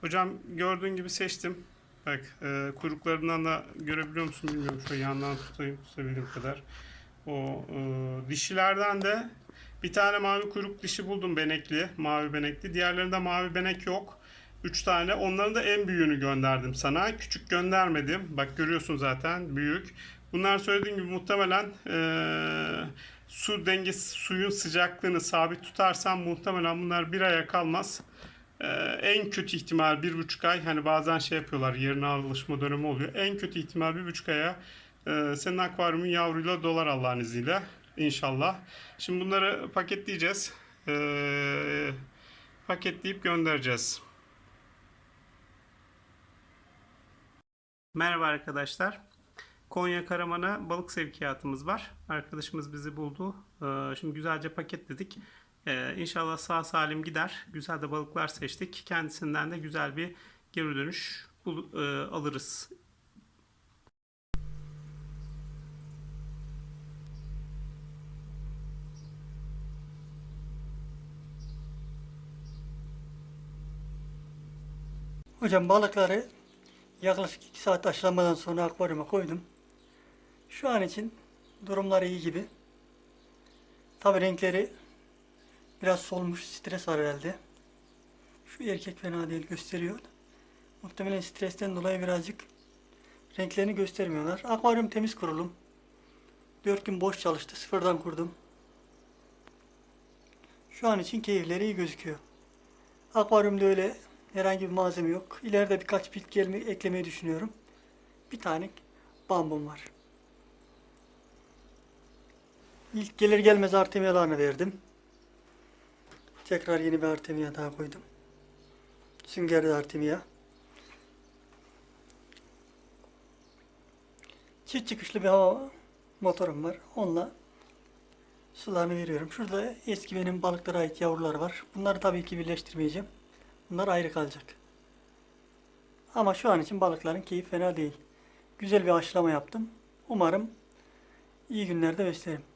Hocam gördüğün gibi seçtim. Bak e, kuyruklarından da görebiliyor musun bilmiyorum. Şöyle yandan tutayım tutabildiğim kadar. O e, dişilerden de bir tane mavi kuyruk dişi buldum benekli. Mavi benekli. Diğerlerinde mavi benek yok. Üç tane. Onların da en büyüğünü gönderdim sana. Küçük göndermedim. Bak görüyorsun zaten büyük. Bunlar söylediğim gibi muhtemelen e, su dengesi, suyun sıcaklığını sabit tutarsam muhtemelen bunlar bir aya kalmaz. Ee, en kötü ihtimal bir buçuk ay hani bazen şey yapıyorlar yerine alışma dönemi oluyor. En kötü ihtimal bir buçuk aya e, senin akvaryumun yavruyla dolar Allah'ın izniyle inşallah. Şimdi bunları paketleyeceğiz. Ee, paketleyip göndereceğiz. Merhaba arkadaşlar. Konya Karaman'a balık sevkiyatımız var. Arkadaşımız bizi buldu. Ee, Şimdi güzelce paketledik. Ee, İnşallah sağ salim gider. Güzel de balıklar seçtik. Kendisinden de güzel bir geri dönüş bul- e, alırız. Hocam balıkları yaklaşık 2 saat aşılamadan sonra akvaryuma koydum. Şu an için durumları iyi gibi. Tabi renkleri biraz solmuş, stres var herhalde. Şu erkek fena değil gösteriyor. Muhtemelen stresten dolayı birazcık renklerini göstermiyorlar. Akvaryum temiz kurulum. 4 gün boş çalıştı. Sıfırdan kurdum. Şu an için keyifleri iyi gözüküyor. Akvaryumda öyle herhangi bir malzeme yok. İleride birkaç bitki eklemeyi düşünüyorum. Bir tane bambum var. İlk gelir gelmez artemyalarını verdim. Tekrar yeni bir artemya daha koydum. Süngerli artemya. Çift çıkışlı bir hava motorum var. Onunla sularını veriyorum. Şurada eski benim balıklara ait yavrular var. Bunları tabii ki birleştirmeyeceğim. Bunlar ayrı kalacak. Ama şu an için balıkların keyif fena değil. Güzel bir aşılama yaptım. Umarım iyi günlerde beslerim.